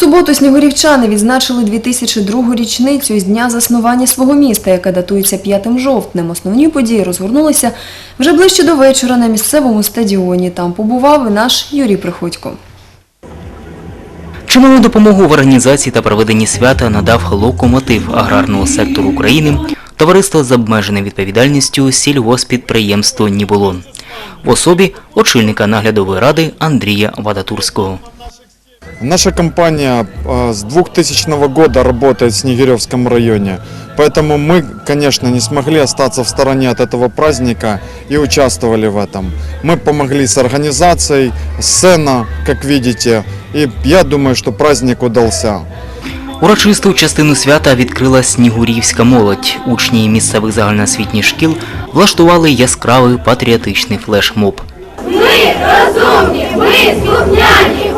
суботу снігурівчани відзначили 2002 річницю із дня заснування свого міста, яка датується 5 жовтнем. Основні події розгорнулися вже ближче до вечора на місцевому стадіоні. Там побував і наш Юрій Приходько. Чималу допомогу в організації та проведенні свята надав локомотив аграрного сектору України товариство з обмеженою відповідальністю сільгоспідприємство Нібулон в особі очільника наглядової ради Андрія Вадатурського. Наша компания э, с 2000 года работает в Снегиревском районе, поэтому мы, конечно, не смогли остаться в стороне от этого праздника и участвовали в этом. Мы помогли с организацией, сцена, как видите, и я думаю, что праздник удался. Урочисту частину свята відкрила снігурівська молодь. Учні місцевих загальноосвітніх шкіл влаштували яскравий патріотичний флешмоб. Ми розумні, ми слухняні,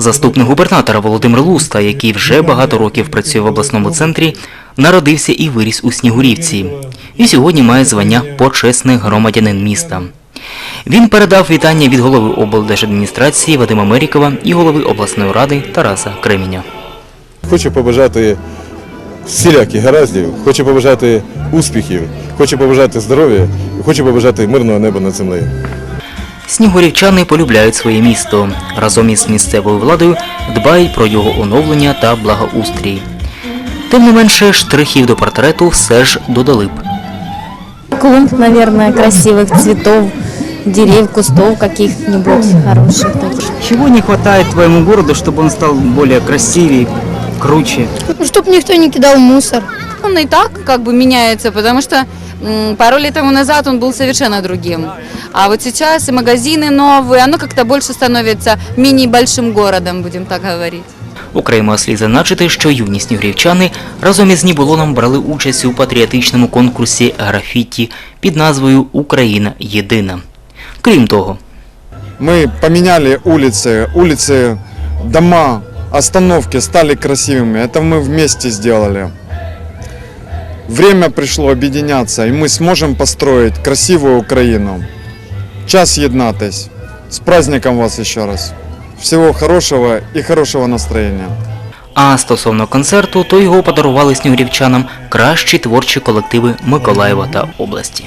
Заступник губернатора Володимир Луста, який вже багато років працює в обласному центрі, народився і виріс у Снігурівці. І сьогодні має звання почесний громадянин міста. Він передав вітання від голови облдержадміністрації Вадима Мерікова і голови обласної ради Тараса Кременя. Хочу побажати всіляких гараздів, хочу побажати успіхів, хочу побажати здоров'я, хочу побажати мирного неба над землею. Снігурівчани полюбляють своє місто. Разом із місцевою владою дбають про його оновлення та благоустрій. Тим не менше, штрихів до портрету все ж додали б. клумб, наверное, красивых цветов, деревьев, кустов каких-нибудь хороших. таких. Чего не хватает твоему городу, чтобы он стал более красивее, круче? Ну, чтобы никто не кидал мусор. Он и так как бы меняется, потому что м, пару лет тому назад он был совершенно другим. А вот сейчас и магазины новые, оно как-то больше становится мини-большим городом, будем так говорить. Окремо слід зазначити, що юні снігурівчани разом із Нібулоном брали участь у патріотичному конкурсі графіті під назвою Україна єдина. Крім того, Мы поменяли улицы, улицы, дома, остановки стали красивыми. Это мы вместе сделали. Время пришло объединяться, и мы сможем построить красивую Украину. Час єднатись. С праздником вас еще раз. Всего хорошего и хорошего настроения. а стосовно концерту, то його подарували снігурівчанам кращі творчі колективи Миколаєва та області.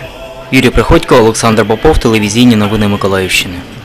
Юрій Приходько, Олександр Попов, телевізійні новини Миколаївщини.